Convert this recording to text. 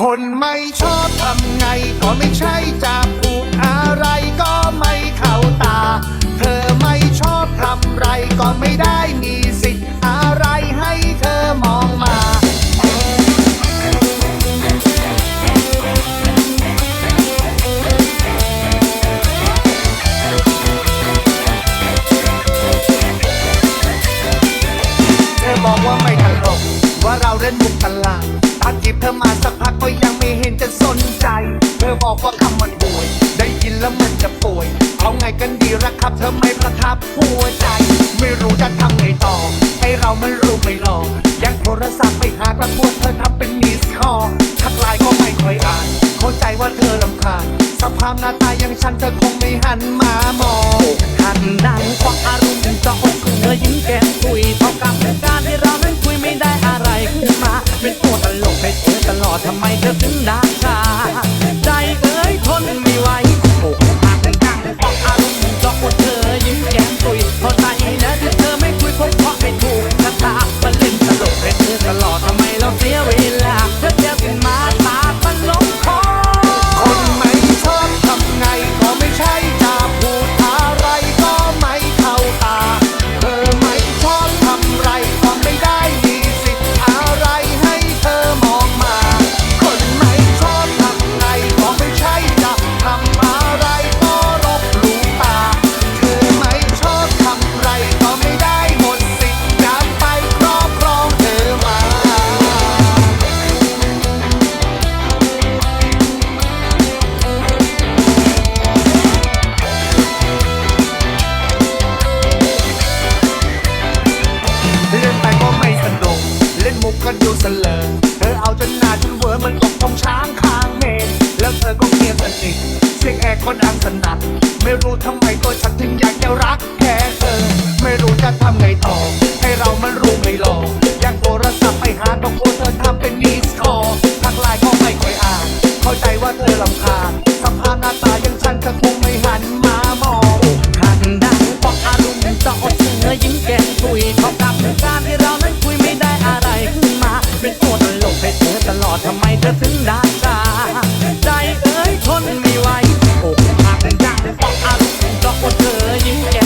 คนไม่ชอบทำไงก็ไม่ใช่จะพูดอะไรก็ไม่เข้าตา เธอไม่ชอบทำไรก็ไม่ได้มีสิทธิ์อะไรให้เธอมองมา เธอบอกว่าไม่ตลกว่าเราเล่นมุกตลาด ตัดจีบเธอมาสักพักก็ยังไม่เห็นจะสนใจ เธอบอกว่าคำมันป่วย ได้ยินแล้วมันจะป่วย เอาไงกันดีละครับ เธอไม่ประทับหัวใจ ไม่รู้จะทำไงต่อ ให้เรามันรู้ไม่หลอกยังโทรศัพท์ไปหากระทวดเธอทำเป็นมิสคอทักไลน์ก็ไม่ค่อยอ่าน เข้าใจว่าเธอลำคาญสภาพหน้าตาอย่างฉันเธอคงไม่หันมามองทันดังควักอารมณ์จะอกเธอยิ้มแก้มคุย ทำไมเธอถึงด่าชา เล่นไปก็ไม่สนุก เล่นมุกก็ดูเสลอเธอเอาจนหน้าจนเวอร์มันตกตรงช้างคางเมนแล้วเธอก็เงียบสนิทเสียงแอร์ก็ดังสนั่นไม่รู้ทำไมก็ฉันถึงอยากจะรักแค่เธอ ไม่รู้จะทำไงต่อ ให้เรามันรู้ไม่หลง ธอยิ้มแก้มคุยขอบกับเป็นการที่เรานั้นคุยไม่ได้อะไรขึ้นมา เป็นตัวตลกให้เธอตลอดทำไมเธอถึงด่าตาใจเอ้ยทนไม่ไหวอกหักดังเพราะอารมณ์จะอดเธอยิ้มแก้ม